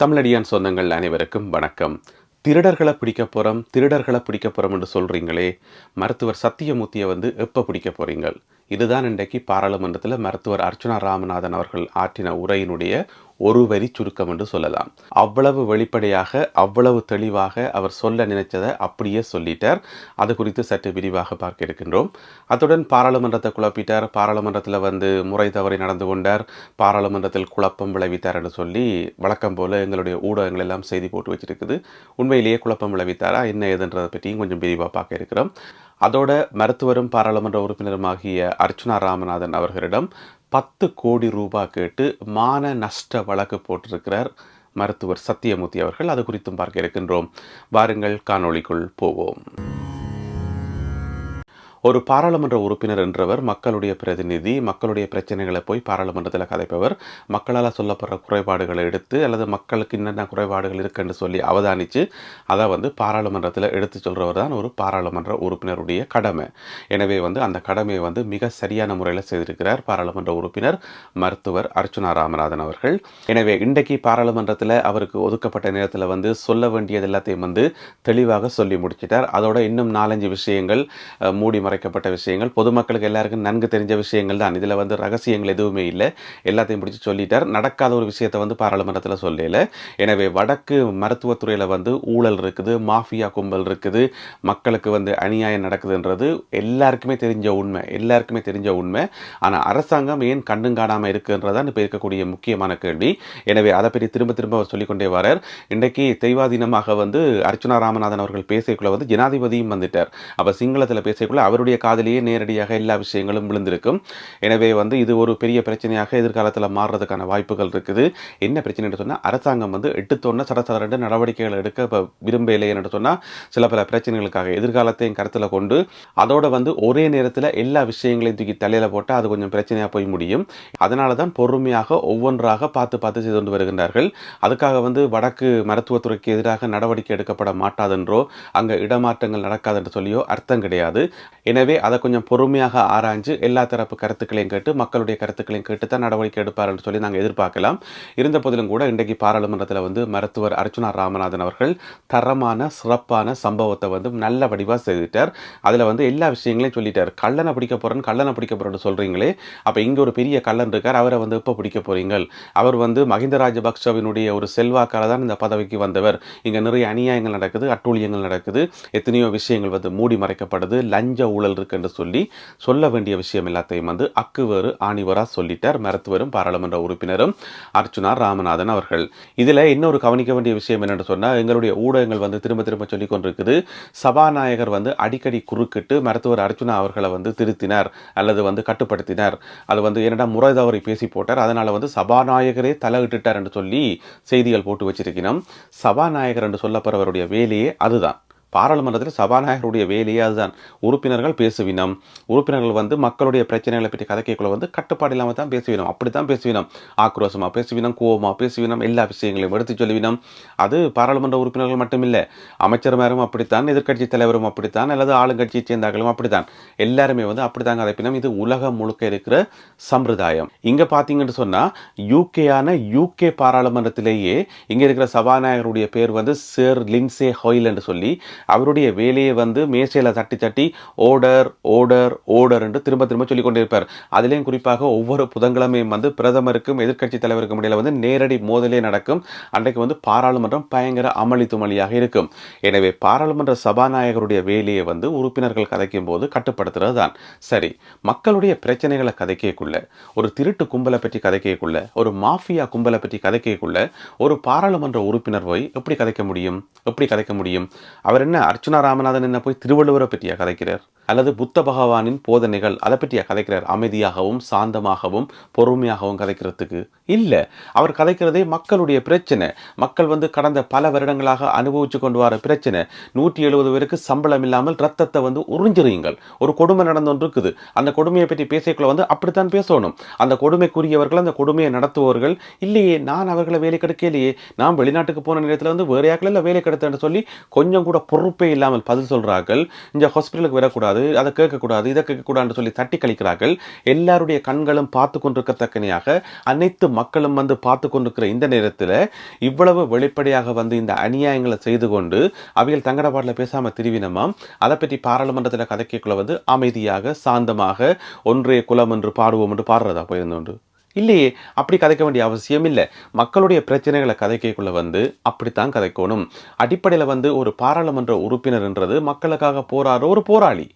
தமிழடியான் சொந்தங்கள் அனைவருக்கும் வணக்கம். திருடர்களை பிடிக்க போகிறோம் திருடர்களை பிடிக்க போகிறோம் என்று சொல்கிறீங்களே மருத்துவர் சத்தியமூர்த்தியை வந்து எப்போ பிடிக்க போகிறீங்கள் இதுதான் இன்றைக்கு பாராளுமன்றத்தில் மருத்துவர் அர்ச்சுனா ராமநாதன் அவர்கள் ஆற்றின உரையினுடைய ஒரு வரி சுருக்கம் என்று சொல்லலாம். அவ்வளவு வெளிப்படையாக அவ்வளவு தெளிவாக அவர் சொல்ல நினைச்சதை அப்படியே சொல்லிட்டார். அது குறித்து சற்று விரிவாக பார்க்க இருக்கின்றோம். அத்துடன் பாராளுமன்றத்தை குழப்பிட்டார். பாராளுமன்றத்தில் வந்து முறை தவறி நடந்து கொண்டார். பாராளுமன்றத்தில் குழப்பம் விளைவித்தார் என்று சொல்லி வழக்கம் போல எங்களுடைய ஊடகங்கள் எல்லாம் செய்தி போட்டு வச்சிருக்குது. உண்மையிலேயே குழப்பம் விளைவித்தாரா? என்ன ஏதுன்றதை பற்றியும் கொஞ்சம் விரிவாக பார்க்க இருக்கிறோம். அதோட மருத்துவரும் பாராளுமன்ற உறுப்பினருமாகிய அர்ச்சுனா ராமநாதன் அவர்களிடம் பத்து கோடி ரூபாய் கேட்டு மான நஷ்ட வழக்கு போட்டிருக்கிறார் மருத்துவர் சத்தியமூர்த்தி அவர்கள். அது குறித்தும் பார்க்க இருக்கின்றோம். வாருங்கள் காணொளிக்குள் போவோம். ஒரு பாராளுமன்ற உறுப்பினர் என்றவர் மக்களுடைய பிரதிநிதி மக்களுடைய பிரச்சனைகளை போய் பாராளுமன்றத்தில் கதைப்பவர் மக்களால் சொல்லப்படுற குறைபாடுகளை எடுத்து அல்லது மக்களுக்கு என்னென்ன குறைபாடுகள் இருக்குன்னு சொல்லி அவதானித்து அதை வந்து பாராளுமன்றத்தில் எடுத்து சொல்கிறவர் தான் ஒரு பாராளுமன்ற உறுப்பினருடைய கடமை. எனவே வந்து அந்த கடமையை வந்து மிக சரியான முறையில் செய்திருக்கிறார் பாராளுமன்ற உறுப்பினர் மருத்துவர் அர்ச்சுனா ராமநாதன் அவர்கள். எனவே இன்றைக்கு பாராளுமன்றத்தில் அவருக்கு ஒதுக்கப்பட்ட நேரத்தில் வந்து சொல்ல வேண்டியது எல்லாத்தையும் வந்து தெளிவாக சொல்லி முடிச்சிட்டார். அதோட இன்னும் நாலஞ்சு விஷயங்கள் மூடி மறைக்கப்பட்ட விஷயங்கள். பொதுமக்களுக்கு எல்லாருக்கும் நன்கு தெரிஞ்ச விஷயங்கள் தான் இதில் வந்து ரகசியங்கள் எதுவுமே இல்லை. எல்லாத்தையும் பிடிச்சி சொல்லிட்டார். நடக்காத ஒரு விஷயத்தை வந்து பாராளுமன்றத்தில் சொல்லல. எனவே வடக்கு மருத்துவத்துறையில் வந்து ஊழல் இருக்குது மாஃபியா கும்பல் இருக்குது மக்களுக்கு வந்து அநியாயம் நடக்குதுன்றது எல்லாருக்குமே தெரிஞ்ச உண்மை. எல்லாருக்குமே தெரிஞ்ச உண்மை. ஆனால் அரசாங்கம் ஏன் கண்டும் காணாமல் இருக்குன்றதான் இப்போ இருக்கக்கூடிய முக்கியமான கேள்வி. எனவே அதை பற்றி திரும்ப திரும்ப அவர் சொல்லிக்கொண்டே வரார். இன்றைக்கு தெய்வாதீனமாக வந்து அர்ச்சனா ராமநாதன் அவர்கள் பேசியக்குள்ள வந்து ஜனாதிபதியும் வந்துட்டார். அப்போ சிங்களத்தில் பேசக்குள்ள அவருடைய காதலியே நேரடியாக எல்லா விஷயங்களும் விழுந்திருக்கும். எனவே வந்து இது ஒரு பெரிய பிரச்சனையாக எதிர்காலத்தில் மாறுறதுக்கான வாய்ப்புகள் இருக்குது. என்ன பிரச்சனைன்னு சொன்னால் அரசாங்கம் வந்து எடுத்தோன்னே சட சடரெண்டு நடவடிக்கைகள் எடுக்க இப்போ விரும்பலைன்னு சொன்னால் சில பல பிரச்சனைகளுக்காக எதிர்காலத்தையும் கருத்தில் கொண்டு அதோட வந்து ஒரே நேரத்தில் எல்லா விஷயங்களையும் தூக்கி தலையில் போட்டால் அது கொஞ்சம் பிரச்சனையாக போய் முடியும். அதனால தான் பொறுமையாக ஒவ்வொன்றாக பார்த்து பார்த்து செய்து கொண்டு வருகின்றார்கள். அதுக்காக வந்து வடக்கு மருத்துவத்துறைக்கு எதிராக நடவடிக்கை எடுக்கப்பட மாட்டாதென்றோ அங்கே இடமாற்றங்கள் நடக்காதென்று சொல்லியோ அர்த்தம் கிடையாது. எனவே அதை கொஞ்சம் பொறுமையாக ஆராய்ஞ்சு எல்லா தரப்பு கருத்துக்களையும் கேட்டு மக்களுடைய கருத்துக்களையும் கேட்டு தான் நடவடிக்கை எடுப்பார்னு சொல்லி நாங்கள் எதிர்பார்க்கலாம். இருந்த போதிலும் கூட இன்றைக்கு பாராளுமன்றத்தில் வந்து மருத்துவர் அர்ச்சுனா ராமநாதன் அவர்கள் தரமான சிறப்பான சம்பவத்தை வந்து நல்ல வடிவாக செய்துட்டார். அதில் வந்து எல்லா விஷயங்களையும் சொல்லிட்டார். கள்ளனை பிடிக்க போகிறேன்னு கள்ளனை பிடிக்க போகிறேன்னு சொல்கிறீங்களே அப்போ இங்கே ஒரு பெரிய கள்ளன் இருக்கார் அவரை வந்து இப்போ பிடிக்க போறீங்கள்? அவர் வந்து மஹிந்த ராஜபக்சவினுடைய ஒரு செல்வாக்கால தான் இந்த பதவிக்கு வந்தவர். இங்கே நிறைய அநியாயங்கள் நடக்குது அட்டூழியங்கள் நடக்குது எத்தனையோ விஷயங்கள் வந்து மூடி மறைக்கப்படுது லஞ்ச ஊழல் இருக்குன்னு சொல்லி சொல்ல வேண்டிய விஷயம் எல்லாத்தையும் வந்து அக்குவரு ஆணிவரா சொல்லிட்டார். மருத்துவரும் பாராளுமன்ற உறுப்பினரும் அர்ச்சுனா ராமநாதன் அவர்கள். இதில் இன்னொரு கவனிக்க வேண்டிய விஷயம் என்னென்னு சொன்னால் எங்களுடைய ஊடகங்கள் வந்து திரும்ப திரும்ப சொல்லிக் கொண்டிருக்குது. சபாநாயகர் வந்து அடிக்கடி குறுக்கிட்டு மருத்துவர் அர்ச்சுனா அவர்களை வந்து திருத்தினார் அல்லது வந்து கட்டுப்படுத்தினார். அது வந்து என்னடா முறை தவறி பேசி போட்டார். அதனால் வந்து சபாநாயகரே தலையிட்டுட்டார் என்று சொல்லி செய்திகள் போட்டு வச்சிருக்கிறோம் சபாநாயகர் என்று சொல்லப்படுறவருடைய வேலையே அதுதான். பாராளுமன்றத்தில் சபாநாயகருடைய வேலையே அதுதான் உறுப்பினர்கள் பேசுவினம். உறுப்பினர்கள் வந்து மக்களுடைய பிரச்சனைகளை பற்றி கதைக்கைக்குள்ள வந்து கட்டுப்பாடு இல்லாமல் தான் பேசுவினம். அப்படி தான் பேசுவினம். ஆக்ரோஷமாக பேசுவினம் கோவமாக பேசுவினம் எல்லா விஷயங்களையும் எடுத்து சொல்லுவினம். அது பாராளுமன்ற உறுப்பினர்கள் மட்டுமில்லை அமைச்சர்மாரும் அப்படித்தான் எதிர்க்கட்சி தலைவரும் அப்படித்தான் அல்லது ஆளுங்கட்சியை சேர்ந்தார்களும் அப்படித்தான். எல்லாருமே வந்து அப்படித்தான் கதைப்பினம். இது உலகம் முழுக்க இருக்கிற சம்பிரதாயம். இங்கே பார்த்தீங்கன்னு சொன்னால் யூகேயான யூகே பாராளுமன்றத்திலேயே இங்கே இருக்கிற சபாநாயகருடைய பேர் வந்து சேர் லின்சே ஹொயில் என்று சொல்லி அவருடைய வேலையை வந்து மேசையில் தட்டி தட்டி ஓடர் ஓடர் ஓடர் என்று திரும்ப திரும்ப சொல்லிக் கொண்டிருப்பார். அதிலேயும் குறிப்பாக ஒவ்வொரு புதன்கிழமையும் வந்து பிரதமருக்கும் எதிர்க்கட்சி தலைவருக்கும் இடையில வந்து நேரடி மோதலே நடக்கும். அன்றைக்கு வந்து பாராளுமன்றம் பயங்கர அமளி துமளியாக இருக்கும். எனவே பாராளுமன்ற சபாநாயகருடைய வேலையை வந்து உறுப்பினர்கள் கதைக்கும் போது கட்டுப்படுத்துறது தான் சரி மக்களுடைய பிரச்சனைகளை கதைக்கக்குள்ள ஒரு திருட்டு கும்பலை பற்றி கதைக்கக்குள்ள ஒரு மாஃபியா கும்பலை பற்றி கதைக்கக்குள்ள ஒரு பாராளுமன்ற உறுப்பினர் போய் எப்படி கதைக்க முடியும்? எப்படி கதைக்க முடியும்? அவர் என்ன அர்ச்சுனா ராமநாதன் என்ன போய் திருவள்ளுவரை பற்றியா கதைக்கிறார்? அல்லது புத்த பகவானின் போதனைகள் அதை பற்றியா கதைக்கிறார் அமைதியாகவும் சாந்தமாகவும் பொறுமையாகவும் கதைக்கிறதுக்கு இல்லை. அவர் கதைக்கிறதே மக்களுடைய பிரச்சனை. மக்கள் வந்து கடந்த பல வருடங்களாக அனுபவிச்சு கொண்டு வர பிரச்சனை. நூற்றி எழுபது பேருக்கு சம்பளம் இல்லாமல் ரத்தத்தை வந்து உறிஞ்சிருங்கள் ஒரு கொடுமை நடந்து ஒன்று இருக்குது அந்த கொடுமையை பற்றி பேசிக்குள்ள வந்து அப்படித்தான் பேசணும். அந்த கொடுமைக்குரியவர்கள் அந்த கொடுமையை நடத்துபவர்கள் இல்லையே நான் அவர்களை வேலை கிடைக்கலையே நான் வெளிநாட்டுக்கு போன நேரத்தில் வந்து வேற யாக்கள் வேலை கிடைத்தேன்னு சொல்லி கொஞ்சம் கூட பொறுப்பே இல்லாமல் பதில் சொல்கிறார்கள் இந்த ஹாஸ்பிட்டலுக்கு வரக்கூடாது. பார்க்கக்கூடாது அதை கேட்கக்கூடாது இதை கேட்கக்கூடாதுன்னு சொல்லி தட்டி கழிக்கிறார்கள். எல்லாருடைய கண்களும் பார்த்து கொண்டிருக்கத்தக்கனையாக அனைத்து மக்களும் வந்து பார்த்து கொண்டிருக்கிற இந்த நேரத்தில் இவ்வளவு வெளிப்படையாக வந்து இந்த அநியாயங்களை செய்து கொண்டு அவைகள் தங்கட பாடல பேசாம திருவினமாம் அதை பற்றி பாராளுமன்றத்தில் கதைக்குள்ள வந்து அமைதியாக சாந்தமாக ஒன்றே குலம் என்று பாடுவோம் என்று பாடுறதா போயிருந்தோண்டு? இல்லையே அப்படி கதைக்க வேண்டிய அவசியம் இல்லை. மக்களுடைய பிரச்சனைகளை கதைக்கக்குள்ள வந்து அப்படித்தான் கதைக்கணும். அடிப்படையில் வந்து ஒரு பாராளுமன்ற உறுப்பினர்ன்றது மக்களுக்காக போராடுற ஒரு போராளி.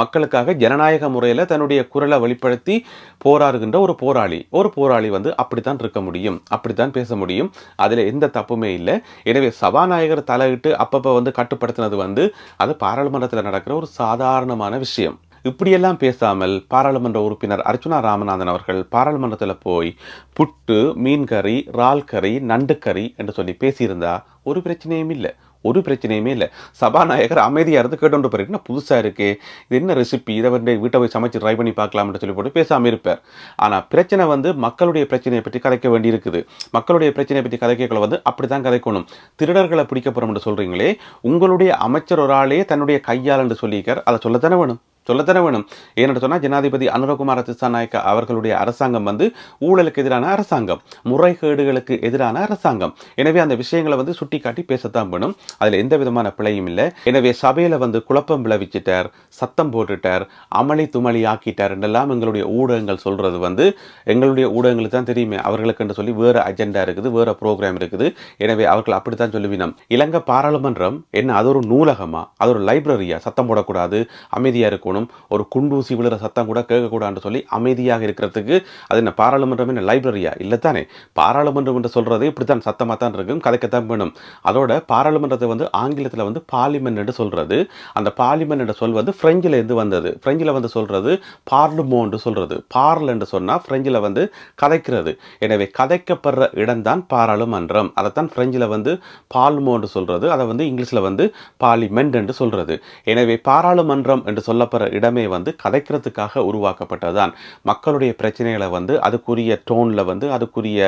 மக்களுக்காக ஜனநாயக முறையில் தன்னுடைய குரலை வெளிப்படுத்தி போராடுகின்ற ஒரு போராளி. ஒரு போராளி வந்து அப்படித்தான் இருக்க முடியும் அப்படித்தான் பேச முடியும். அதில் எந்த தப்புமே இல்லை. எனவே சபாநாயகர் தலையிட்டு அப்பப்போ வந்து கட்டுப்படுத்தினது வந்து அது பாராளுமன்றத்தில் நடக்கிற ஒரு சாதாரணமான விஷயம். இப்படியெல்லாம் பேசாமல் பாராளுமன்ற உறுப்பினர் அர்ச்சுனா ராமநாதன் அவர்கள் பாராளுமன்றத்தில் போய் புட்டு மீன்கறி இறால் கறி நண்டுக்கறி என்று சொல்லி பேசியிருந்தா ஒரு பிரச்சனையும் இல்லை. ஒரு பிரச்சனையுமே இல்லை. சபாநாயகர் அமைதியாக இருந்து கேட்டு போயிட்டு புதுசாக இருக்கே? இது என்ன ரெசிபி இதை வந்து வீட்டை போய் சமைச்சு ட்ரை பண்ணி பார்க்கலாம்னு சொல்லி போட்டு பேசாமல் இருப்பார். ஆனால் பிரச்சனை வந்து மக்களுடைய பிரச்சனையை பற்றி கதைக்க வேண்டியிருக்குது. மக்களுடைய பிரச்சனையை பற்றி கதைக்கக்குள்ள வந்து அப்படி தான் கதைக்கணும். திருடர்களை பிடிக்க போகிறோம்னு சொல்கிறீங்களே உங்களுடைய அமைச்சர் ஒரு ஆளே தன்னுடைய கையால் என்று சொல்லியிருக்கார். அதை சொல்லத்தானே வேணும்? சொல்லத்தானே வேணும்? ஏன்னு சொன்னால் ஜனாதிபதி அனுரகுமார் திசாநாயக்க அவர்களுடைய அரசாங்கம் வந்து ஊழலுக்கு எதிரான அரசாங்கம் முறைகேடுகளுக்கு எதிரான அரசாங்கம். எனவே அந்த விஷயங்களை வந்து சுட்டிக்காட்டி பேசத்தான் வேணும். அதில் எந்த விதமான பிழையும் இல்லை. எனவே சபையில் வந்து குழப்பம் விளைவிச்சிட்டார் சத்தம் போட்டுட்டார் அமளி துமளி ஆக்கிட்டார் என்றெல்லாம் எங்களுடைய ஊடகங்கள் சொல்கிறது வந்து எங்களுடைய ஊடகங்களுக்கு தான் தெரியுமே. அவர்களுக்குன்னு சொல்லி வேறு அஜெண்டா இருக்குது வேறு ப்ரோக்ராம் இருக்குது. எனவே அவர்கள் அப்படித்தான் சொல்லுவினோம். இலங்கை பாராளுமன்றம் என்ன அது ஒரு நூலகமா? அது ஒரு லைப்ரரியா சத்தம் போடக்கூடாது அமைதியாக இருக்கணும். ஒரு குண்டூசி விழுற சத்தம் கூட கேட்கக்கூடாதுன்னு சொல்லி அமைதியாக இருக்கிறதுக்கு அது என்ன பாராளுமன்றம் என்ன லைப்ரரியா? இல்லை தானே பாராளுமன்றம் என்று சொல்றது இப்படித்தான் சத்தமாக தான் இருக்கும் கதைக்கத்தான் வேணும். அதோட பாராளுமன்றத்தை வந்து ஆங்கிலத்தில் வந்து பார்லிமெண்ட் என்று சொல்றது. அந்த பார்லிமெண்ட் என்று சொல் வந்து ஃப்ரெஞ்சில் இருந்து வந்தது. ஃப்ரெஞ்சில் வந்து சொல்றது பார்லுமோன்னு சொல்கிறது பார்ல் என்று சொன்னால் ஃப்ரெஞ்சில் வந்து கதைக்கிறது. எனவே கதைக்கப்படுற இடம்தான் பாராளுமன்றம். அதைத்தான் ஃப்ரெஞ்சில் வந்து பார்லுமோன்னு சொல்கிறது அதை வந்து இங்கிலீஷில் வந்து பார்லிமெண்ட் என்று சொல்கிறது எனவே பாராளுமன்றம் என்று சொல்லப்படுற இடமே வந்து கதைக்கிறதுக்காக உருவாக்கப்பட்டதுதான். மக்களுடைய பிரச்சனைகளை வந்து அதுக்குரிய டோனில் வந்து அதுக்குரிய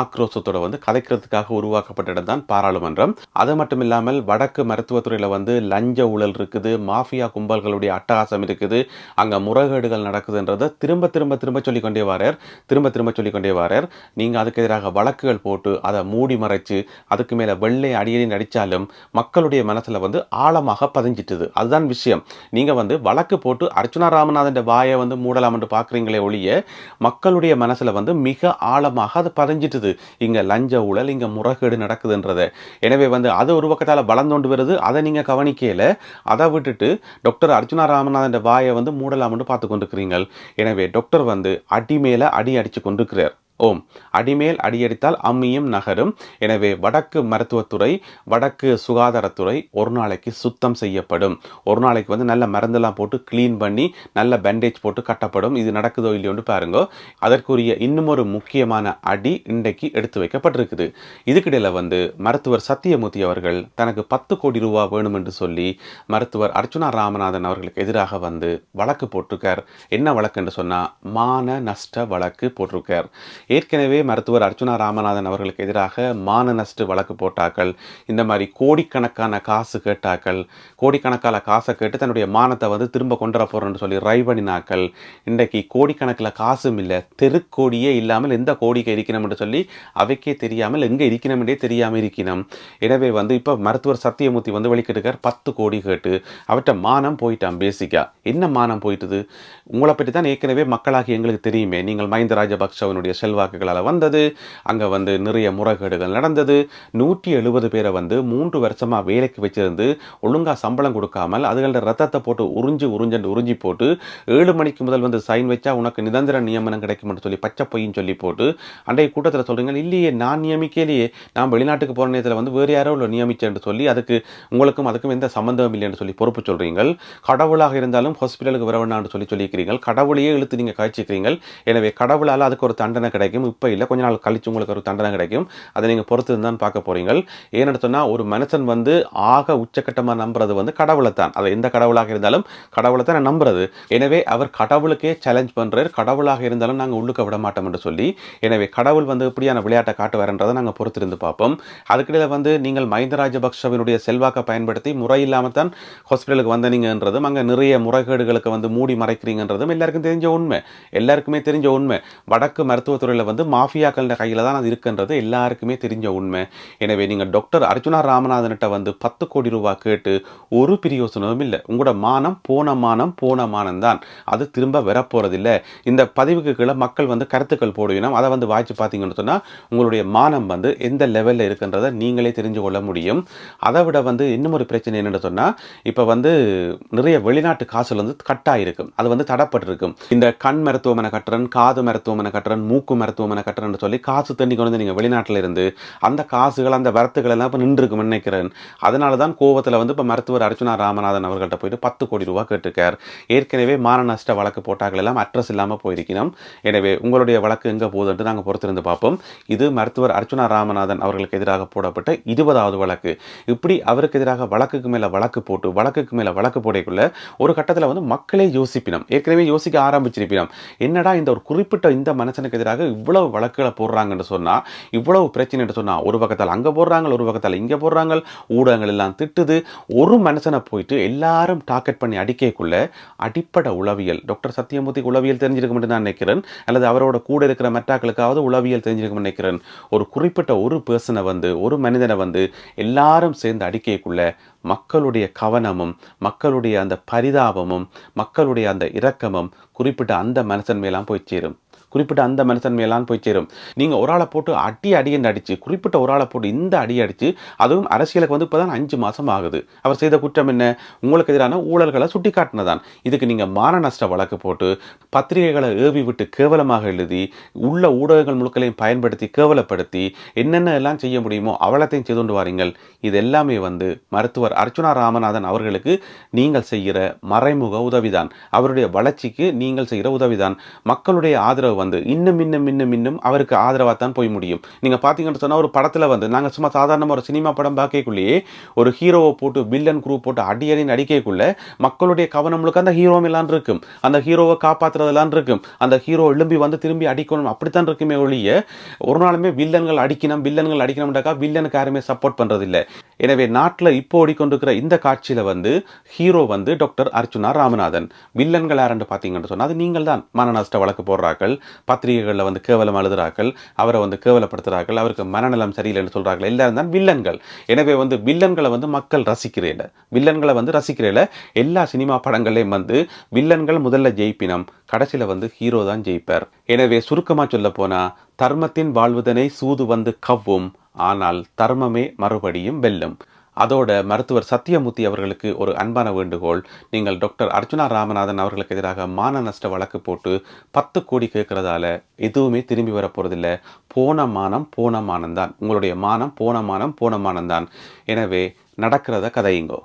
ஆக்ரோஷத்தோட வந்து கதைக்கிறதுக்காக உருவாக்கப்பட்ட இடம் தான் பாராளுமன்றம். அது மட்டும் இல்லாமல் வடக்கு மருத்துவத்துறையில் வந்து லஞ்ச ஊழல் இருக்குது மாஃபியா கும்பல்களுடைய அட்டகாசம் இருக்குது அங்கே முறைகேடுகள் நடக்குதுன்றதை திரும்ப திரும்ப திரும்ப சொல்லிக்கொண்டே வாரார். திரும்ப திரும்ப சொல்லிக்கொண்டே வாரார். நீங்கள் அதுக்கு எதிராக வழக்குகள் போட்டு அதை மூடி மறைச்சு அதுக்கு மேலே வெள்ளை அடியடி நடித்தாலும் மக்களுடைய மனசில் வந்து ஆழமாக பதிஞ்சிட்டுது. அதுதான் விஷயம். நீங்கள் வந்து வழக்கு போட்டு அர்ச்சனா ராமநாதன் வாயை வந்து மூடலாம்னு பார்க்குறீங்களே ஒழிய மக்களுடைய மனசில் வந்து மிக ஆழமாக அது பதிஞ்சிட்டுது. இங்கே லஞ்ச ஊழல் இங்கே முறைகேடு நடக்குதுன்றதை. எனவே வந்து அது ஒரு பக்கத்தால் வளர்ந்தோண்டு வருது அதை நீங்கள் கவனிக்கையில் அதை விட்டுட்டு டாக்டர் அர்ச்சுனா ராமநாதன் வாயை வந்து மூடலாம்னு பார்த்து கொண்டிருக்கிறீங்கள் எனவே டாக்டர் வந்து அடி மேலே அடி அடித்து கொண்டிருக்கிறார். ஓம். அடிமேல் அடியடித்தால் அம்மியும் நகரும். எனவே வடக்கு மருத்துவத்துறை வடக்கு சுகாதாரத்துறை ஒரு நாளைக்கு சுத்தம் செய்யப்படும். ஒரு நாளைக்கு வந்து நல்ல மருந்தெல்லாம் போட்டு க்ளீன் பண்ணி நல்ல பேண்டேஜ் போட்டு கட்டப்படும். இது நடக்குதோ இல்லையோன்னு பாருங்க. அதற்குரிய இன்னும் ஒரு முக்கியமான அடி இன்றைக்கு எடுத்து வைக்கப்பட்டிருக்குது. இதுக்கிடையில் வந்து மருத்துவர் சத்தியமூர்த்தி அவர்கள் தனக்கு பத்து கோடி ரூபா வேணும் என்று சொல்லி மருத்துவர் அர்ச்சுனா ராமநாதன் அவர்களுக்கு எதிராக வந்து வழக்கு போட்டிருக்கார். என்ன வழக்கு என்று சொன்னால் மான நஷ்ட வழக்கு போட்டிருக்கார். ஏற்கனவே மருத்துவர் அர்ச்சுனா ராமநாதன் அவர்களுக்கு எதிராக மான நஷ்ட வழக்கு போட்டாக்கள் இந்த மாதிரி கோடிக்கணக்கான காசு கேட்டாக்கள் கோடிக்கணக்கான காசை கேட்டு தன்னுடைய மானத்தை வந்து திரும்ப கொண்டு வர போகிறோன்னு சொல்லி ரை பண்ணினாக்கள் இன்றைக்கு கோடிக்கணக்கில் காசும் இல்லை. தெருக்கோடியே இல்லாமல் எந்த கோடிக்கு இருக்கணும்னு சொல்லி அவைக்கே தெரியாமல் எங்கே இருக்கணும்ன்றே தெரியாமல் இருக்கணும் எனவே வந்து இப்போ மருத்துவர் சத்தியமூர்த்தி வந்து வெளிக்கிட்டுக்கார் பத்து கோடி கேட்டு. அவர்கிட்ட மானம் போயிட்டான் பேசிக்காக என்ன மானம் போயிட்டுது? உங்களை பற்றி தான் ஏற்கனவே மக்களாகி எங்களுக்கு தெரியுமே. நீங்கள் மஹிந்த ராஜபக்சவனுடைய செல்வாக்குகளால் வந்தது. அங்கே வந்து நிறைய முறைகேடுகள் நடந்தது. நூற்றி எழுபது பேரை வந்து மூன்று வருஷமாக வேலைக்கு வச்சிருந்து ஒழுங்காக சம்பளம் கொடுக்காமல் அதுகளோட ரத்தத்தை போட்டு உறிஞ்சு உறிஞ்சண்டு உறிஞ்சி போட்டு ஏழு மணிக்கு முதல் வந்து சைன் வச்சா உனக்கு நிதந்திர நியமனம் கிடைக்கும்னு சொல்லி பச்சை பொய்ன்னு சொல்லி போட்டு அன்றைய கூட்டத்தில் சொல்கிறீங்க இல்லையே நான் நியமிக்கலையே. நான் வெளிநாட்டுக்கு போகிற நேரத்தில் வந்து வேறு யாரோ உள்ள நியமிச்சேன்னு சொல்லி அதுக்கு உங்களுக்கும் அதுக்கும் எந்த சம்மந்தம் இல்லைன்னு சொல்லி பொறுப்பு சொல்கிறீங்க கடவுளாக இருந்தாலும் ஹாஸ்பிட்டலுக்கு வர வேண்டாம்னு சொல்லி சொல்லியிருக்கிறீங்க கடவுளையே இழுத்து நீங்கள் காய்ச்சிக்கிறீங்க எனவே கடவுளால் அதுக்கு ஒரு தண்டனை கிடைக்கும் கிடைக்கும். இப்போ இல்லை கொஞ்ச நாள் கழிச்சு உங்களுக்கு ஒரு தண்டனை கிடைக்கும். அதை நீங்கள் பொறுத்து தான் பார்க்க போறீங்க ஏன்னு சொன்னால் ஒரு மனுஷன் வந்து ஆக உச்சக்கட்டமாக நம்புறது வந்து கடவுளை தான் அது எந்த கடவுளாக இருந்தாலும் கடவுளை தான் நம்புறது. எனவே அவர் கடவுளுக்கே சேலஞ்ச் பண்ணுறார் கடவுளாக இருந்தாலும் நாங்கள் உள்ளுக்க விட மாட்டோம் என்று சொல்லி எனவே கடவுள் வந்து எப்படியான விளையாட்டை காட்டுவார்ன்றதை நாங்கள் பொறுத்திருந்து பார்ப்போம். அதுக்கிடையில் வந்து நீங்கள் மஹிந்த ராஜபக்ஷவினுடைய செல்வாக்கை பயன்படுத்தி முறை இல்லாமல் தான் ஹாஸ்பிட்டலுக்கு வந்தனீங்கன்றதும் அங்கே நிறைய முறைகேடுகளுக்கு வந்து மூடி மறைக்கிறீங்கன்றதும் எல்லாருக்கும் தெரிஞ்ச உண்மை. எல்லாருக்குமே தெரிஞ்ச உண்மை. வடக்கு மருத்துவத்துறை மருத்துவத்துறையில் வந்து மாஃபியாக்கள் கையில் தான் அது இருக்குன்றது எல்லாருக்குமே தெரிஞ்ச உண்மை. எனவே நீங்கள் டாக்டர் அர்ஜுனா ராமநாதன்கிட்ட வந்து பத்து கோடி ரூபா கேட்டு ஒரு பிரியோசனமும் இல்லை. உங்களோட மானம் போன மானம் போன மானம் தான். அது திரும்ப வரப்போகிறதில்ல இந்த பதிவுக்கு கீழே மக்கள் வந்து கருத்துக்கள் போடுவினோம் அதை வந்து வாய்ச்சி பார்த்தீங்கன்னு சொன்னால் உங்களுடைய மானம் வந்து எந்த லெவலில் இருக்குன்றதை நீங்களே தெரிஞ்சு கொள்ள முடியும். அதை விட வந்து இன்னும் ஒரு பிரச்சனை என்னென்னு சொன்னால் இப்போ வந்து நிறைய வெளிநாட்டு காசுல வந்து கட்டாயிருக்கும் அது வந்து தடப்பட்டிருக்கும் இந்த கண் மருத்துவமனை கட்டுறன் காது மருத்துவமனை கட்டுறன் மூக்கு மருத்துவமனை கட்டுறன்னு சொல்லி காசு தண்ணி கொண்டு வந்து நீங்கள் வெளிநாட்டில் இருந்து அந்த காசுகள் அந்த வரத்துகள் எல்லாம் இப்போ நின்றுருக்கும்னு நினைக்கிறேன். அதனால தான் கோவத்தில் வந்து இப்போ மருத்துவர் அர்ச்சுனா ராமநாதன் அவர்கள்ட்ட போயிட்டு பத்து கோடி ரூபா கேட்டிருக்கார். ஏற்கனவே மான நஷ்ட வழக்கு போட்டார்கள் எல்லாம் அட்ரஸ் இல்லாமல் போயிருக்கணும். எனவே உங்களுடைய வழக்கு எங்கே போகுதுன்ட்டு நாங்கள் பொறுத்திருந்து பார்ப்போம். இது மருத்துவர் அர்ச்சுனா ராமநாதன் அவர்களுக்கு எதிராக போடப்பட்ட இருபதாவது வழக்கு. இப்படி அவருக்கு எதிராக வழக்குக்கு மேலே வழக்கு போட்டு வழக்குக்கு மேலே வழக்கு போடக்குள்ள ஒரு கட்டத்தில் வந்து மக்களே யோசிப்பினம். ஏற்கனவே யோசிக்க ஆரம்பிச்சிருப்பினம். என்னடா இந்த ஒரு குறிப்பிட்ட இந்த மனுஷனுக்கு எதிராக இவ்வளவு வழக்குகளை போடுறாங்கன்னு சொன்னால் இவ்வளவு பிரச்சனைன்னு சொன்னால் ஒரு பக்கத்தால் அங்கே போடுறாங்க ஒரு பக்கத்தால் இங்கே போடுறாங்க ஊடகங்கள் எல்லாம் திட்டுது. ஒரு மனுஷனை போயிட்டு எல்லாரும் டார்கெட் பண்ணி அடிக்கக்குள்ள அடிப்படை உளவியல் டாக்டர் சத்தியமூர்த்திக்கு உளவியல் தெரிஞ்சிருக்க நான் நினைக்கிறேன் அல்லது அவரோட கூட இருக்கிற மெட்டாக்களுக்காவது உளவியல் தெரிஞ்சிருக்க நினைக்கிறேன். ஒரு குறிப்பிட்ட ஒரு பர்சனை வந்து ஒரு மனிதனை வந்து எல்லாரும் சேர்ந்து அடிக்கக்குள்ள மக்களுடைய கவனமும் மக்களுடைய அந்த பரிதாபமும் மக்களுடைய அந்த இரக்கமும் குறிப்பிட்ட அந்த மனுஷன் மேலாம் போய் சேரும். குறிப்பிட்ட அந்த மனுஷன் போய் சேரும். நீங்கள் ஒரு ஆளை போட்டு அடி அடின்னு அடித்து குறிப்பிட்ட ஒரு ஆளை போட்டு இந்த அடி அடித்து அதுவும் அரசியலுக்கு வந்து இப்போ தான் அஞ்சு மாதம் ஆகுது. அவர் செய்த குற்றம் என்ன? உங்களுக்கு எதிரான ஊழல்களை சுட்டி காட்டினதான் இதுக்கு நீங்கள் மான நஷ்ட வழக்கு போட்டு பத்திரிகைகளை ஏவி விட்டு கேவலமாக எழுதி உள்ள ஊடகங்கள் முழுக்களையும் பயன்படுத்தி கேவலப்படுத்தி என்னென்ன எல்லாம் செய்ய முடியுமோ அவலத்தையும் செய்து கொண்டு வாரீங்கள். இது எல்லாமே வந்து மருத்துவர் அர்ச்சுனா ராமநாதன் அவர்களுக்கு நீங்கள் செய்கிற மறைமுக உதவிதான். அவருடைய வளர்ச்சிக்கு நீங்கள் செய்கிற உதவிதான். மக்களுடைய ஆதரவு வந்து இன்னும் இன்னும் இன்னும் இன்னும் அவருக்கு ஆதரவாக தான் போய் முடியும். நீங்கள் பார்த்தீங்கன்னு சொன்னால் ஒரு படத்தில் வந்து நாங்கள் சும்மா சாதாரணமாக ஒரு சினிமா படம் பார்க்கக்குள்ளேயே ஒரு ஹீரோவை போட்டு வில்லன் குரூப் போட்டு அடி நடிக்கக்குள்ளே மக்களுடைய கவனம் முழுக்க அந்த ஹீரோ மேலான் இருக்கும். அந்த ஹீரோவை காப்பாற்றுறதெல்லாம் இருக்கும். அந்த ஹீரோ எழும்பி வந்து திரும்பி அடிக்கணும். அப்படித்தான் இருக்குமே ஒழிய ஒரு நாளுமே வில்லன்கள் அடிக்கணும் வில்லன்கள் அடிக்கணும்டாக்கா வில்லனுக்கு யாருமே சப்போர்ட் பண்ணுறதில்லை எனவே நாட்டில் இப்போ ஓடிக்கொண்டிருக்கிற இந்த காட்சியில் வந்து ஹீரோ வந்து டாக்டர் அர்ச்சுனா ராமநாதன். வில்லன்கள் யாருன்னு பார்த்தீங்கன்னு சொன்னால் அது நீங்கள் தான் மனநஷ்ட வழக்கு போடுறார்கள். பத்திரிகைகளில் வந்து கேவலம் எழுதுகிறார்கள் அவரை வந்து கேவலப்படுத்துகிறார்கள் அவருக்கு மனநலம் சரியில்லைன்னு சொல்கிறார்கள் எல்லாரும் தான் வில்லன்கள். எனவே வந்து வில்லன்களை வந்து மக்கள் ரசிக்கிறேன் வில்லன்களை வந்து ரசிக்கிறேல. எல்லா சினிமா படங்களையும் வந்து வில்லன்கள் முதல்ல ஜெயிப்பினம். கடைசியில் வந்து ஹீரோ தான் ஜெயிப்பார். எனவே சுருக்கமாக சொல்ல போனால் தர்மத்தின் வாழ்வுதனை சூது வந்து கவ்வும். ஆனால் தர்மமே மறுபடியும் வெல்லும். அதோட மருத்துவர் சத்தியமூர்த்தி அவர்களுக்கு ஒரு அன்பான வேண்டுகோள். நீங்கள் டாக்டர் அர்ச்சுனா ராமநாதன் அவர்களுக்கு எதிராக மான நஷ்ட வழக்கு போட்டு பத்து கோடி கேட்கறதால எதுவுமே திரும்பி வரப்போகிறதில்ல போன மானம் போன மானம் தான் உங்களுடைய மானம் போன மானம் போன மானம் தான் எனவே நடக்கிறத கதையுங்கோ.